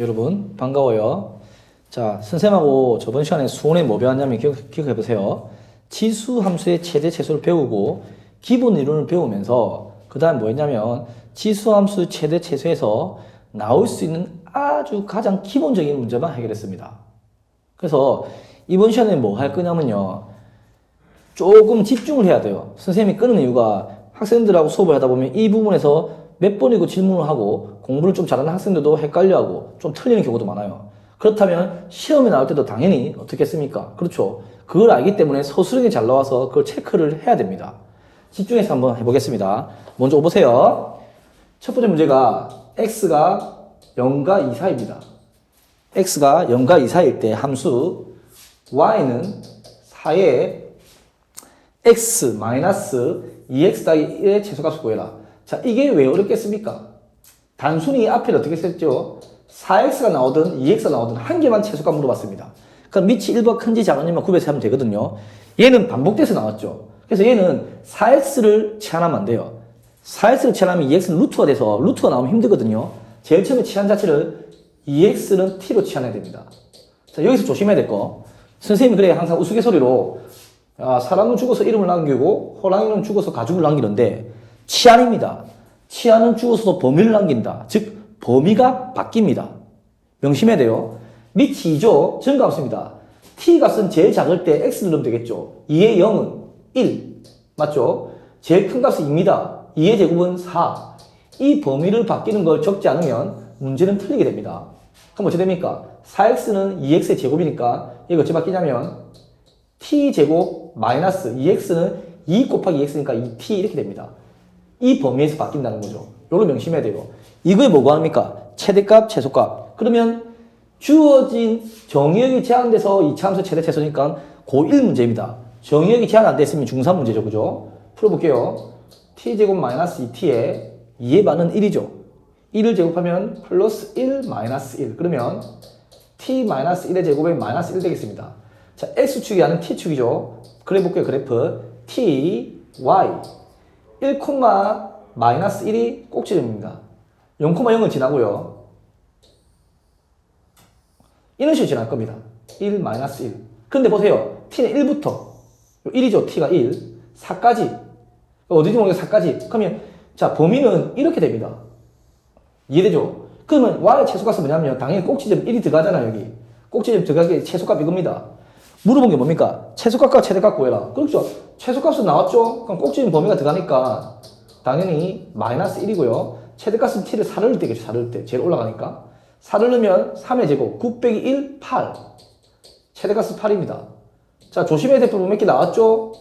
여러분 반가워요. 자, 선생님하고 저번 시간에 수원에 뭐 배웠냐면 기억, 기억해 보세요. 지수 함수의 최대 최소를 배우고 기본 이론을 배우면서 그 다음 뭐 했냐면 지수 함수 최대 최소에서 나올 수 있는 아주 가장 기본적인 문제만 해결했습니다. 그래서 이번 시간에 뭐 할 거냐면요. 조금 집중을 해야 돼요. 선생님이 끊는 이유가 학생들하고 수업을 하다 보면 이 부분에서 몇 번이고 질문을 하고 공부를 좀 잘하는 학생들도 헷갈려하고 좀 틀리는 경우도 많아요. 그렇다면 시험에 나올 때도 당연히 어떻게 했습니까? 그렇죠. 그걸 알기 때문에 서술형이 잘 나와서 그걸 체크를 해야 됩니다. 집중해서 한번 해보겠습니다. 먼저 오보세요. 첫 번째 문제가 x가 0과 2 사이입니다. x가 0과 2 사이일 때 함수 y는 4의 x 마이너스 2x 더하기 1의 최소값을 구해라. 자, 이게 왜 어렵겠습니까? 단순히 앞에 어떻게 썼죠? 4x가 나오든 2x가 나오든 한 개만 최소값 물어봤습니다. 그럼 밑이 1번 큰지 작은지만 구별해서 하면 되거든요. 얘는 반복돼서 나왔죠. 그래서 얘는 4x를 치환하면 안 돼요. 4x를 치환하면 2x는 루트가 돼서 루트가 나오면 힘들거든요. 제일 처음에 치환 자체를 2x는 t로 치환해야 됩니다. 자, 여기서 조심해야 될 거. 선생님이 그래 항상 우스갯소리로 아, 사람은 죽어서 이름을 남기고 호랑이는 죽어서 가죽을 남기는데 치안입니다. 치안은 죽어서도 범위를 남긴다. 즉 범위가 바뀝니다. 명심해야 돼요. 밑이 2죠. 증가함수입니다. t 값은 제일 작을 때 x를 넣으면 되겠죠. 2의 0은 1 맞죠? 제일 큰 값은 2입니다. 2의 제곱은 4. 이 범위를 바뀌는 걸 적지 않으면 문제는 틀리게 됩니다. 그럼 어떻게 됩니까? 4x는 2x의 제곱이니까 이거 어떻게 바뀌냐면 t제곱 마이너스 2x는 2 곱하기 2x니까 2t 이렇게 됩니다. 이 범위에서 바뀐다는 거죠. 요걸 명심해야 돼요. 이거에 뭐가 합니까? 최대값, 최소값. 그러면 주어진 정의역이 제한돼서 이차함수 최대 최소니까 고1 문제입니다. 정의역이 제한 안 됐으면 중3 문제죠. 그죠? 풀어볼게요. t제곱 마이너스 2t에 2의 반은 1이죠. 1을 제곱하면 플러스 1 마이너스 1. 그러면 t 마이너스 1의 제곱에 마이너스 1 되겠습니다. 자, x축이 아닌 t축이죠. 그래 볼게요. 그래프. t, y. 1, 마이너스 1이 꼭지점입니다. 0,0은 지나고요. 이런 식으로 지날 겁니다. 1, 마이너스 1. 근데 보세요. t는 1부터. 1이죠. t가 1. 4까지. 어디지 모르겠어. 4까지. 그러면, 자, 범위는 이렇게 됩니다. 이해되죠? 그러면 y의 최소값은 뭐냐면 당연히 꼭지점 1이 들어가잖아요. 여기. 꼭지점 들어가기 최소값 이겁니다. 물어본 게 뭡니까? 최소값과 최대값 구해라. 그렇죠. 최소값은 나왔죠? 그럼 꼭지점 범위가 들어가니까 당연히 마이너스 1이고요. 최대값은 t를 4를 넣을 때겠죠. 4를 넣을 때. 제일 올라가니까. 4를 넣으면 3의 제곱. 9 빼기 1, 8. 최대값은 8입니다. 자, 조심해야 될 부분 몇 개 나왔죠?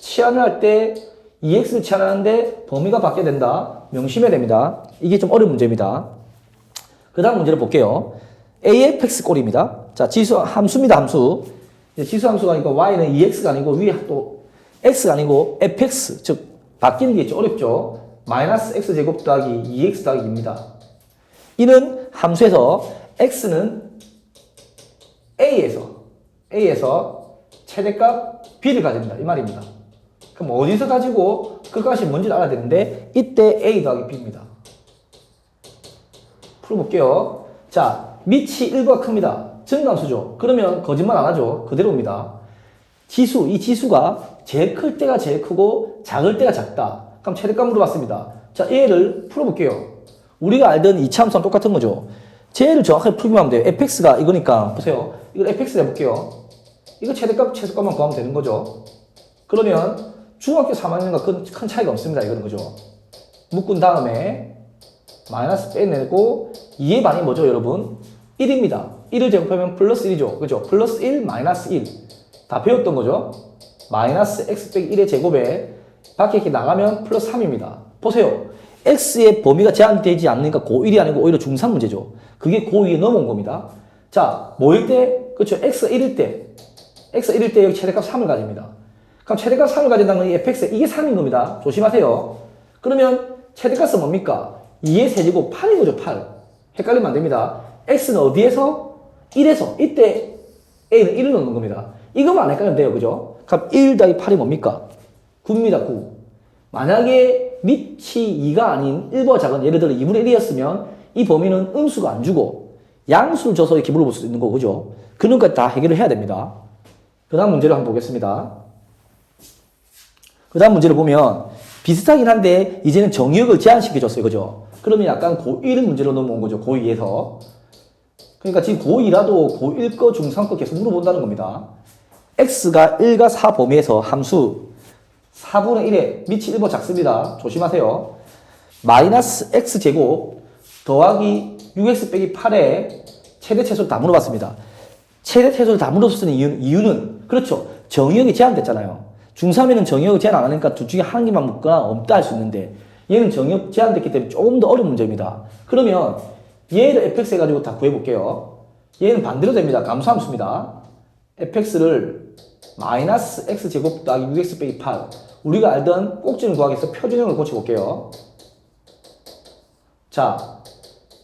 치환을 할때 2x를 치환하는데 범위가 바뀌어야 된다. 명심해야 됩니다. 이게 좀 어려운 문제입니다. 그 다음 문제를 볼게요. AFX 꼴입니다. 자, 지수, 함수입니다, 함수. 지수 함수가 아니고 y는 2x가 아니고 위에 또 x가 아니고 fx, 즉, 바뀌는 게좀 어렵죠. 마이너스 x 제곱 더하기 2x 더하기 2입니다. 이는 함수에서 x는 a에서 a에서 최대값 b를 가집니다. 이 말입니다. 그럼 어디서 가지고 그 값이 뭔지를 알아야 되는데 이때 a 더하기 b입니다. 풀어볼게요. 자, 밑이 1보다 큽니다. 증감수죠. 그러면 거짓말 안 하죠. 그대로입니다. 지수, 이 지수가 제일 클 때가 제일 크고 작을 때가 작다. 그럼 최대값 물어봤습니다. 자, 얘를 풀어볼게요. 우리가 알던 이차함수랑 똑같은 거죠. 제일 정확하게 풀기만 하면 돼요. fx가 이거니까 보세요. 이걸 fx 해볼게요. 이거 최대값, 최소값만 구하면 되는 거죠. 그러면 중학교 3학년과 큰, 큰 차이가 없습니다. 이거는 그죠. 묶은 다음에 마이너스 빼내고 2의 반이 뭐죠, 여러분? 1입니다. 1을 제곱하면 플러스 1이죠. 그죠? 플러스 1, 마이너스 1. 다 배웠던 거죠? 마이너스 x 빼기 1의 제곱에 밖에 이렇게 나가면 플러스 3입니다. 보세요. x의 범위가 제한되지 않으니까 고1이 아니고 오히려 중3 문제죠. 그게 고2에 넘어온 겁니다. 자, 뭐일 때? 그렇죠. x가 1일 때. x가 1일 때 여기 최대값 3을 가집니다. 그럼 최대값 3을 가진다는 건 이 fx 이게 3인 겁니다. 조심하세요. 그러면 최대값은 뭡니까? 2의 세제곱 8인 거죠, 8. 헷갈리면 안 됩니다. x는 어디에서? 1에서. 이때 a는 1을 넣는 겁니다. 이것만 안 헷갈리면 돼요, 그죠? 그럼 1 더하기 8이 뭡니까? 9입니다, 9. 만약에 밑이 2가 아닌 1보다 작은 예를 들어 2분의 1이었으면 이 범위는 음수가 안 주고 양수를 줘서 이렇게 물어볼 수 있는 거고, 그죠? 것까지 다 해결을 해야 됩니다. 그 다음 문제를 한번 보겠습니다. 그 다음 문제를 보면 비슷하긴 한데 이제는 정의역을 제한시켜줬어요. 그죠? 그러면 약간 고1 문제로 넘어온 거죠. 고2에서. 그러니까 지금 고2라도 고1 거, 중3 거 계속 물어본다는 겁니다. X가 1과 4 범위에서 함수 4분의 1에 밑이 1보 작습니다. 조심하세요. 마이너스 x제곱 더하기 6x 빼기 8에 최대 최소를 다 물어봤습니다. 최대 최소를 다 물어봤는 이유는, 이유는 그렇죠. 정의역이 제한됐잖아요. 중3에는 정의역을 제한 안 하니까 둘 중에 한 개만 묻거나 없다 할 수 있는데 얘는 정의역 제한됐기 때문에 조금 더 어려운 문제입니다. 그러면 얘를 fx 해가지고 다 구해볼게요. 얘는 반대로 됩니다. 감소함수입니다. fx를 마이너스 x제곱 더하기 6x 빼기 8 우리가 알던 꼭지를 구하기 위해서 표준형을 고쳐볼게요. 자,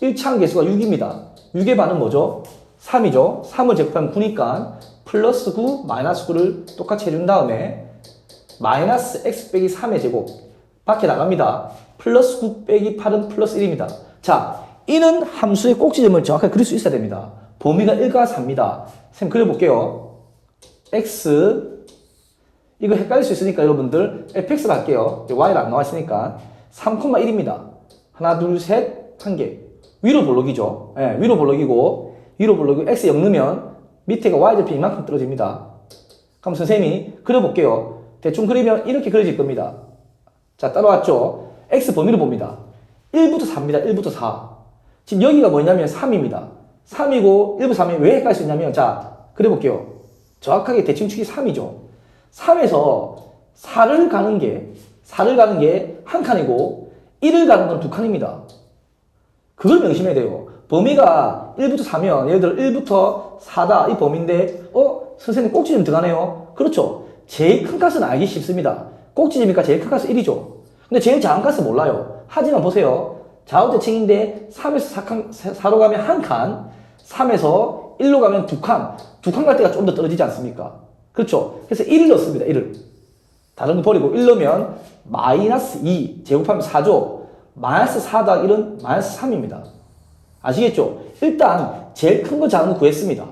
1차항 개수가 6입니다. 6의 반은 뭐죠? 3이죠. 3을 제곱하면 9니까 플러스 9, 마이너스 9를 똑같이 해준 다음에 마이너스 x 빼기 3의 제곱 밖에 나갑니다. 플러스 9 빼기 8은 플러스 1입니다. 자, 이는 함수의 꼭지점을 정확하게 그릴 수 있어야 됩니다. 범위가 1과 4입니다. 쌤 그려볼게요. X 이거 헷갈릴 수 있으니까 여러분들 fx로 할게요. y가 안 나와 있으니까 3,1입니다. 하나, 둘, 셋, 한 개. 위로 볼록이죠. 예, 위로 볼록이고 위로 볼록이 x 0 넣으면 밑에가 y절편 이만큼 떨어집니다. 그럼 선생님이 그려볼게요. 대충 그리면 이렇게 그려질 겁니다. 자, 따라왔죠? x 범위를 봅니다. 1부터 4입니다. 1부터 4. 지금 여기가 뭐냐면 3입니다. 3이고 1부터 3이 왜 헷갈릴 수 있냐면 자, 그려볼게요. 정확하게 대칭축이 3이죠. 3에서 4를 가는 게 4를 가는 게 한 칸이고 1을 가는 건 두 칸입니다. 그걸 명심해야 돼요. 범위가 1부터 4면 예를 들어 1부터 4다 이 범위인데 어? 선생님 꼭지점 들어가네요. 그렇죠. 제일 큰 값은 알기 쉽습니다. 꼭지점이니까 제일 큰 값은 1이죠. 근데 제일 작은 값은 몰라요. 하지만 보세요. 좌우대칭인데 3에서 4칸, 4로 가면 한 칸, 3에서 1로 가면 두 칸, 두칸갈 때가 좀 더 떨어지지 않습니까? 그렇죠. 그래서 1을 넣습니다. 1을. 다른 거 버리고 1 넣으면 마이너스 2 제곱하면 4죠. 마이너스 4 더하기 1은 마이너스 3입니다. 아시겠죠? 일단 제일 큰 거 작은 거 구했습니다.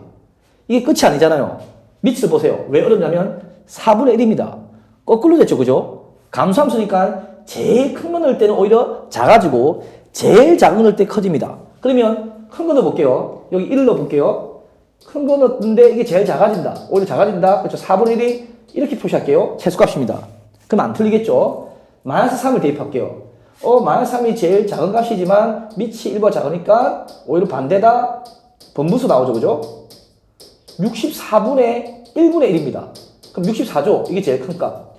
이게 끝이 아니잖아요. 밑을 보세요. 왜 어렵냐면 4분의 1입니다. 거꾸로 됐죠. 그죠? 감수함수니까 제일 큰 거 넣을 때는 오히려 작아지고 제일 작은 거 넣을 때 커집니다. 그러면 큰 거 넣어볼게요. 여기 1을 넣어볼게요. 큰거 넣었는데 이게 제일 작아진다. 오히려 작아진다. 그렇죠. 4분의 1이 이렇게 표시할게요. 최소값입니다. 그럼 안 틀리겠죠? 마이너스 3을 대입할게요. 어, 마이너스 3이 제일 작은 값이지만 밑이 1보다 작으니까 오히려 반대다. 번분수 나오죠. 그죠? 64분의 1분의 1입니다. 그럼 64죠? 이게 제일 큰 값.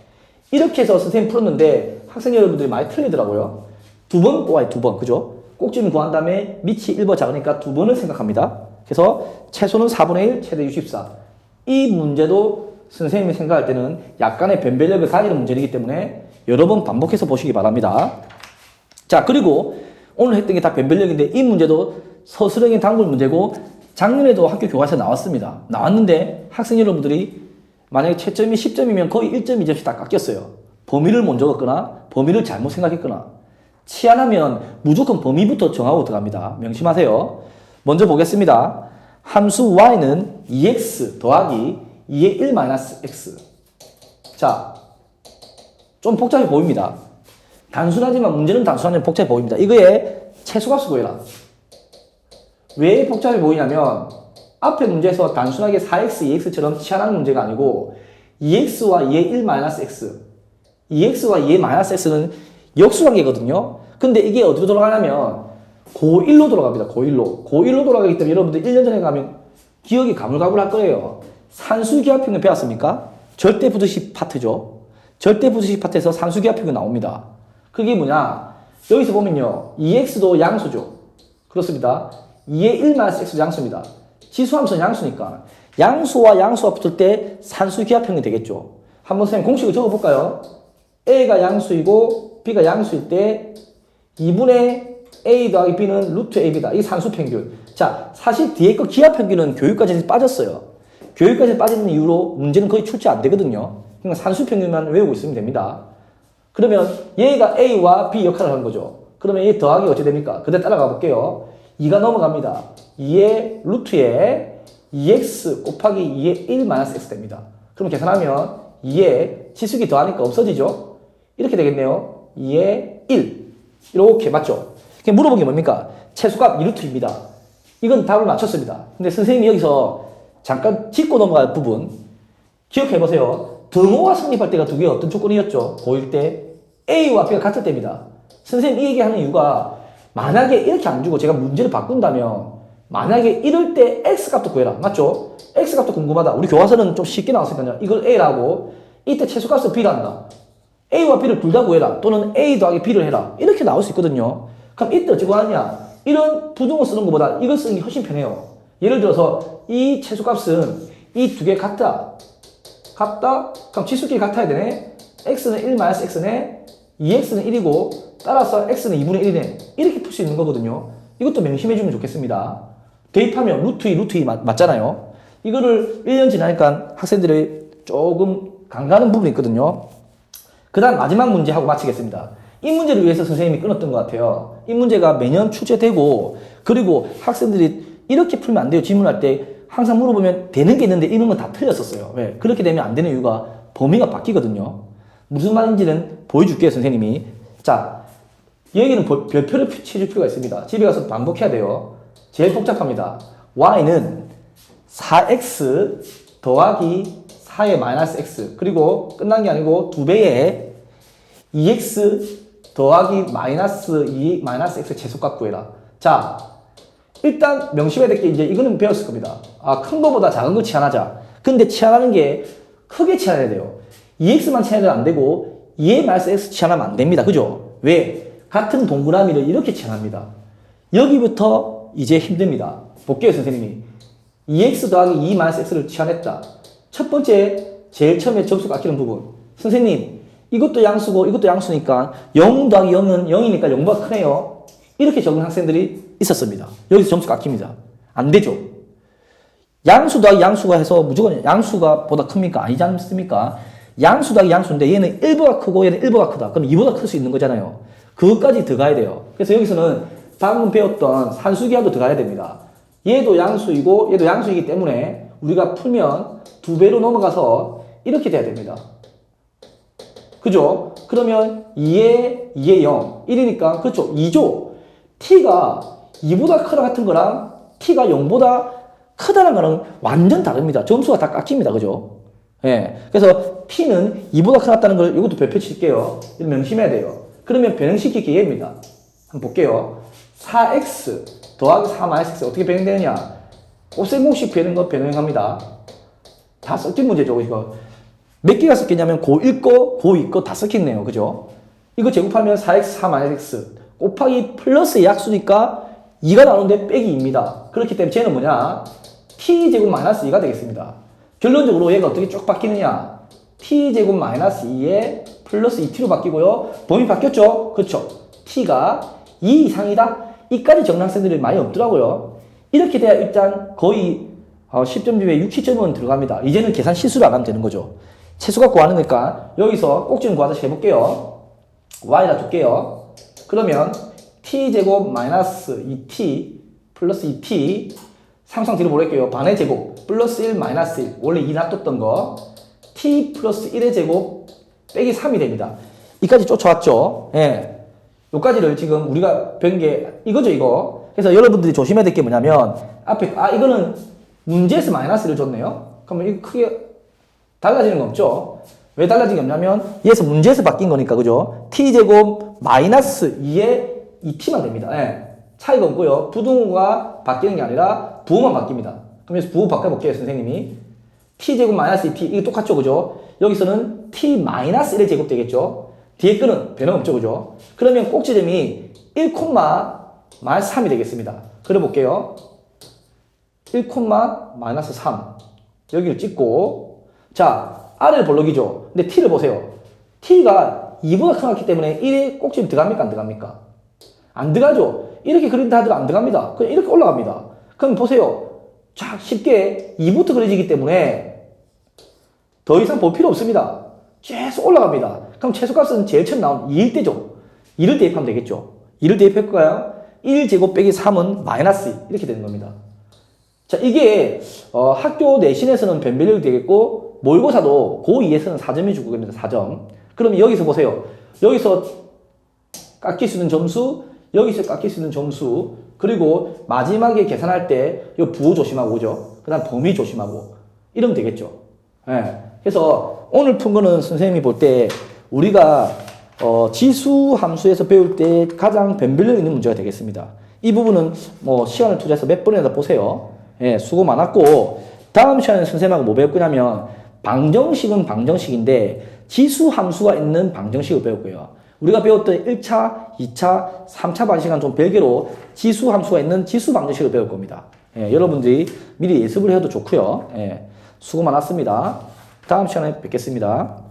이렇게 해서 선생님 풀었는데 학생 여러분들이 많이 틀리더라고요. 두번 뽑아요. 두 번. 그죠? 꼭지를 구한 다음에 밑이 1보다 작으니까 두 번을 생각합니다. 그래서 최소는 4분의 1, 최대 64. 이 문제도 선생님이 생각할 때는 약간의 변별력을 가지는 문제이기 때문에 여러 번 반복해서 보시기 바랍니다. 자, 그리고 오늘 했던 게 다 변별력인데 이 문제도 서술형의 단골 문제고 작년에도 학교 교과서에 나왔습니다. 나왔는데 학생 여러분들이 만약에 채점이 10점이면 거의 1.2점씩 다 깎였어요. 범위를 먼저 걷거나 범위를 잘못 생각했거나 치안하면 무조건 범위부터 정하고 들어갑니다. 명심하세요. 먼저 보겠습니다. 함수 y는 2x 더하기 2의 1 마이너스 x. 자, 좀 복잡해 보입니다. 단순하지만 문제는 단순하지만 복잡해 보입니다. 이거에 최소값을 구해라. 왜 복잡해 보이냐면 앞에 문제에서 단순하게 4x, 2x처럼 치환하는 문제가 아니고 2x와 2의 1 마이너스 x 2x와 2의 마이너스 x는 역수관계거든요. 근데 이게 어디로 돌아가냐면 고1로 돌아갑니다. 고1로. 고1로 돌아가기 때문에 여러분들 1년 전에 가면 기억이 가물가물할 거예요. 산수기하평균 배웠습니까? 절대부등식 파트죠. 절대부등식 파트에서 산수기하평균 나옵니다. 그게 뭐냐? 여기서 보면요. 2x도 양수죠. 그렇습니다. 2의 1 마이너스 x도 양수입니다. 지수함수는 양수니까. 양수와 양수가 붙을 때 산수기하평균이 되겠죠. 한번 선생님 공식을 적어볼까요? a가 양수이고 b가 양수일 때 2분의 a 더하기 b는 루트 ab다. 이게 산수 평균. 자, 사실 뒤에 거 기하 평균은 교육과정에서 빠졌어요. 교육과정에 빠지는 이유로 문제는 거의 출제 안 되거든요. 그러니까 산수 평균만 외우고 있으면 됩니다. 그러면 얘가 a와 b 역할을 하는 거죠. 그러면 얘 더하기 어떻게 됩니까? 그대로 따라가 볼게요. 2가 넘어갑니다. 2의 루트에 2x 곱하기 2의 1 마이너스 x 됩니다. 그럼 계산하면 2에 치수기 더하니까 없어지죠? 이렇게 되겠네요. 2의 1. 이렇게 맞죠? 물어본 게 뭡니까? 최소값 2루트입니다. 이건 답을 맞췄습니다. 근데 선생님이 여기서 잠깐 짚고 넘어갈 부분 기억해 보세요. 등호가 성립할 때가 두 개가 어떤 조건이었죠? 고1 때 A와 B가 같을 때입니다. 선생님 이 얘기하는 이유가 만약에 이렇게 안 주고 제가 문제를 바꾼다면 만약에 이럴 때 X 값도 구해라. 맞죠? X 값도 궁금하다. 우리 교과서는 좀 쉽게 나왔으니까요. 이걸 A라고 이때 최소값을 B라 한다. A와 B를 둘 다 구해라. 또는 A 더하기 B를 해라. 이렇게 나올 수 있거든요. 그럼 이때 어찌 구하냐? 이런 부등호 쓰는 것보다 이걸 쓰는 게 훨씬 편해요. 예를 들어서 이 최소값은 이 두 개 같다. 같다? 그럼 치수끼리 같아야 되네. x는 1 마이너스 x네. 2x는 1이고 따라서 x는 2분의 1이네. 이렇게 풀 수 있는 거거든요. 이것도 명심해 주면 좋겠습니다. 대입하면 루트 2, 루트 2 맞, 맞잖아요. 이거를 1년 지나니까 학생들이 조금 강가는 부분이 있거든요. 그 다음 마지막 문제 하고 마치겠습니다. 이 문제를 위해서 선생님이 끊었던 것 같아요. 이 문제가 매년 출제되고, 그리고 학생들이 이렇게 풀면 안 돼요. 질문할 때 항상 물어보면 되는 게 있는데 이런 건 다 틀렸었어요. 왜? 그렇게 되면 안 되는 이유가 범위가 바뀌거든요. 무슨 말인지는 보여줄게요, 선생님이. 자, 여기는 보- 별표를 치줄 필요가 있습니다. 집에 가서 반복해야 돼요. 제일 복잡합니다. y는 4x 더하기 4의 마이너스 x 그리고 끝난 게 아니고 두 배의 2x 더하기 마이너스 2 마이너스 x 최소값 구해라. 자, 일단 명심해야 될 게 이제 이거는 배웠을 겁니다. 아, 큰 거보다 작은 거 치환하자. 근데 치환하는 게 크게 치환해야 돼요. 2x만 치환해도 안 되고 2의 마이너스 x 치환하면 안 됩니다. 그죠? 왜? 같은 동그라미를 이렇게 치환합니다. 여기부터 이제 힘듭니다. 볼게요, 선생님이. 2x 더하기 2 마이너스 x를 치환했다. 첫 번째, 제일 처음에 접수가 아끼는 부분. 선생님, 이것도 양수고 이것도 양수니까 0 더하기 0은 0이니까 0보다 크네요. 이렇게 적은 학생들이 있었습니다. 여기서 점수가 아낍니다. 안 되죠. 양수 더하기 양수가 해서 무조건 양수가 보다 큽니까? 아니지 않습니까? 양수 더하기 양수인데 얘는 1보다 크고 얘는 1보다 크다. 그럼 2보다 클 수 있는 거잖아요. 그것까지 들어가야 돼요. 그래서 여기서는 방금 배웠던 산수기하도 들어가야 됩니다. 얘도 양수이고 얘도 양수이기 때문에 우리가 풀면 두 배로 넘어가서 이렇게 돼야 됩니다. 그죠? 그러면 2에 2에 0, 1이니까 그렇죠. 2조. t가 2보다 크다 같은 거랑 t가 0보다 크다는 거는 완전 다릅니다. 점수가 다 깎입니다. 그죠? 예. 그래서 t는 2보다 크다는 걸 이것도 별표 칠게요. 명심해야 돼요. 그러면 변형시킬 게 얘입니다. 한번 볼게요. 4x 더하기 4-x 어떻게 변형되느냐? 곱셈 공식 변형 거 변형합니다. 다 섞인 문제죠, 이거. 몇 개가 섞이냐면 고1 거, 고2 거 다 섞였네요. 그죠? 이거 제곱하면 4x, 4 x 곱하기 플러스 약수니까 2가 나오는데 빼기 2입니다. 그렇기 때문에 쟤는 뭐냐? t제곱 마이너스 2가 되겠습니다. 결론적으로 얘가 어떻게 쭉 바뀌느냐? t제곱 마이너스 2에 플러스 2t로 바뀌고요. 범위 바뀌었죠? 그렇죠? t가 2 이상이다? 이까지 학생들이 많이 없더라고요. 이렇게 돼야 일단 거의 어, 10점 중에 6, 7점은 들어갑니다. 이제는 계산 실수를 안 하면 되는 거죠. 최소값 구하는 거니까 여기서 꼭지는 구하다시 해볼게요. y라 줄게요. 그러면 t제곱 마이너스 2t 플러스 2t 상상 뒤로 보낼게요. 반의 제곱 플러스 1 마이너스 1 원래 2 놔뒀던 거 t 플러스 1의 제곱 빼기 3이 됩니다. 이까지 쫓아왔죠. 예. 요까지를 지금 우리가 배운 게 이거죠, 이거. 그래서 여러분들이 조심해야 될 게 뭐냐면 앞에 아 이거는 문제에서 마이너스를 줬네요. 그러면 이거 크게 달라지는 거 없죠. 왜 달라진 게 없냐면 얘에서 문제에서 바뀐 거니까 그죠? t제곱 마이너스 2에 2t만 됩니다. 예. 차이가 없고요. 부등호가 바뀌는 게 아니라 부호만 바뀝니다. 그럼 여기서 부호 바꿔볼게요, 선생님이. t제곱 마이너스 2t 이게 똑같죠, 그죠? 여기서는 t 마이너스 1의 제곱 되겠죠? 뒤에 끈은 변화 없죠, 그죠? 그러면 꼭지점이 1, 마이너스 3이 되겠습니다. 그려볼게요. 1, 마이너스 3. 여기를 찍고, 자, R을 볼록이죠. 근데 T를 보세요. T가 2보다 크기 때문에 1에 꼭지점 들어갑니까? 안 들어갑니까? 안 들어가죠. 이렇게 그린다 하더라도 안 들어갑니다. 그냥 이렇게 올라갑니다. 그럼 보세요. 쫙 쉽게 2부터 그려지기 때문에 더 이상 볼 필요 없습니다. 계속 올라갑니다. 그럼 최소값은 제일 처음 나온 2일 때죠. 2를 대입하면 되겠죠. 2를 대입할까요? 1제곱 빼기 3은 마이너스 2 이렇게 되는 겁니다. 자, 이게 어, 학교 내신에서는 변별력이 되겠고 모의고사도 고2에서는 4점이 주고 됩니다. 4점. 그럼 여기서 보세요. 여기서 깎일 수 있는 점수, 여기서 깎일 수 있는 점수, 그리고 마지막에 계산할 때 이 부호 조심하고 그죠? 그 다음 범위 조심하고 이러면 되겠죠. 예. 그래서 오늘 푼 거는 선생님이 볼 때 우리가 어, 지수 함수에서 배울 때 가장 변별력 있는 문제가 되겠습니다. 이 부분은 뭐 시간을 투자해서 몇 번이나 보세요. 예, 수고 많았고 다음 시간에 선생님하고 뭐 배울 거냐면 방정식은 방정식인데 지수 함수가 있는 방정식을 거예요. 우리가 배웠던 1차, 2차, 3차 방식은 좀 별개로 지수 함수가 있는 지수 방정식을 배울 겁니다. 예, 여러분들이 미리 예습을 해도 좋고요. 예, 수고 많았습니다. 다음 시간에 뵙겠습니다.